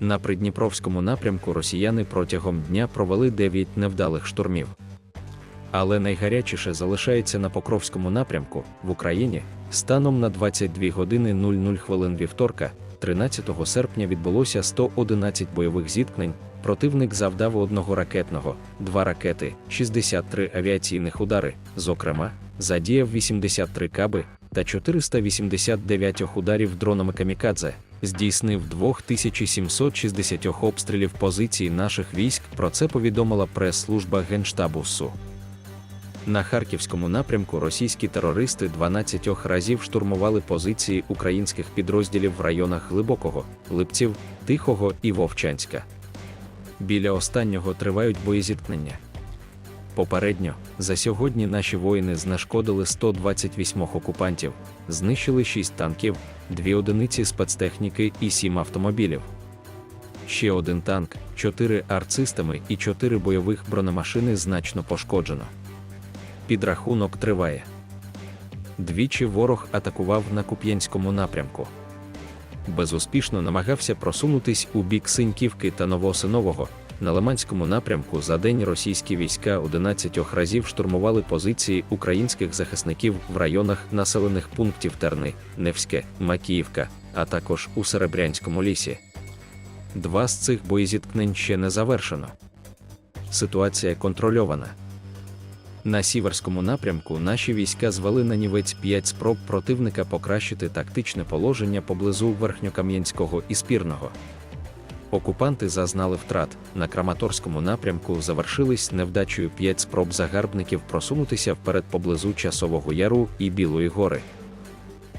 На придніпровському напрямку росіяни протягом дня провели 9 невдалих штурмів. Але найгарячіше залишається на Покровському напрямку в Україні. Станом на 22 години 00 хвилин вівторка, 13 серпня відбулося 111 бойових зіткнень. Противник завдав одного ракетного, два ракети, 63 авіаційних удари, зокрема, задіяв 83 каби та 489 ударів дронами камікадзе, здійснив 2760 обстрілів позицій наших військ. Про це повідомила прес-служба Генштабу СУ. На харківському напрямку російські терористи 12 разів штурмували позиції українських підрозділів в районах Глибокого, Липців, Тихого і Вовчанська. Біля останнього тривають боєзіткнення. Попередньо, за сьогодні наші воїни знешкодили 128 окупантів, знищили 6 танків, 2 одиниці спецтехніки і 7 автомобілів. Ще один танк, 4 артсистеми і 4 бойових бронемашини значно пошкоджено. Підрахунок триває. Двічі ворог атакував на Куп'янському напрямку. Безуспішно намагався просунутись у бік Синьківки та Новоосинового. На Лиманському напрямку за день російські війська 11 разів штурмували позиції українських захисників в районах населених пунктів Терни, Невське, Макіївка, а також у Серебрянському лісі. Два з цих боєзіткнень ще не завершено. Ситуація контрольована. На сіверському напрямку наші війська звели на нівець 5 спроб противника покращити тактичне положення поблизу Верхньокам'янського і Спірного. Окупанти зазнали втрат. На Краматорському напрямку завершились невдачею 5 спроб загарбників просунутися вперед поблизу Часового Яру і Білої гори.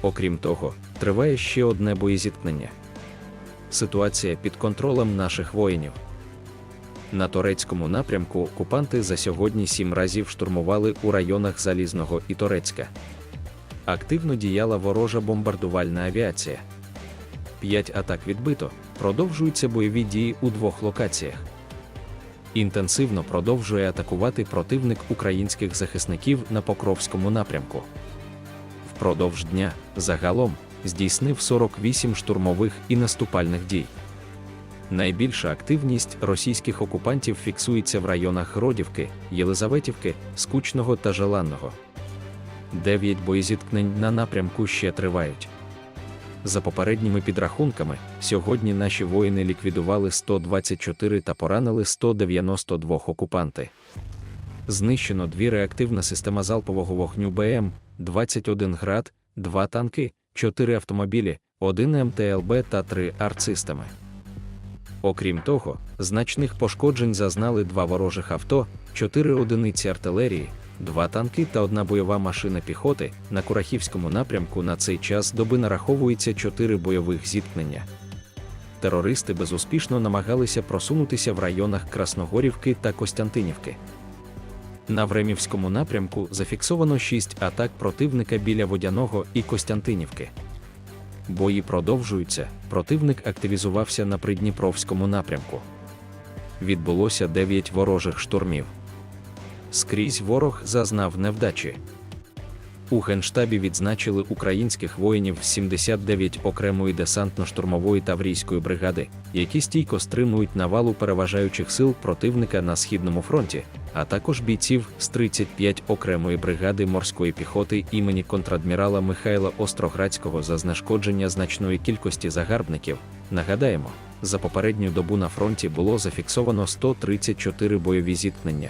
Окрім того, триває ще одне боєзіткнення. Ситуація під контролем наших воїнів. На турецькому напрямку окупанти за сьогодні сім разів штурмували у районах Залізного і Торецька. Активно діяла ворожа бомбардувальна авіація. П'ять атак відбито, продовжуються бойові дії у двох локаціях. Інтенсивно продовжує атакувати противник українських захисників на Покровському напрямку. Впродовж дня, загалом, здійснив 48 штурмових і наступальних дій. Найбільша активність російських окупантів фіксується в районах Гродівки, Єлизаветівки, Скучного та Желанного. Дев'ять боєзіткнень на напрямку ще тривають. За попередніми підрахунками, сьогодні наші воїни ліквідували 124 та поранили 192 окупанти. Знищено дві реактивна система залпового вогню БМ, 21 град, 2 танки, 4 автомобілі, 1 МТЛБ та 3 артсистеми. Окрім того, значних пошкоджень зазнали два ворожих авто, чотири одиниці артилерії, два танки та одна бойова машина піхоти. На Курахівському напрямку на цей час доби нараховується чотири бойових зіткнення. Терористи безуспішно намагалися просунутися в районах Красногорівки та Костянтинівки. На Времівському напрямку зафіксовано шість атак противника біля Водяного і Костянтинівки. Бої продовжуються, противник активізувався на Придніпровському напрямку. Відбулося 9 ворожих штурмів. Скрізь ворог зазнав невдачі. У Генштабі відзначили українських воїнів 79 окремої десантно-штурмової таврійської бригади, які стійко стримують навалу переважаючих сил противника на східному фронті, а також бійців з 35 окремої бригади морської піхоти імені контрадмірала Михайла Остроградського за знешкодження значної кількості загарбників. Нагадаємо, за попередню добу на фронті було зафіксовано 134 бойові зіткнення.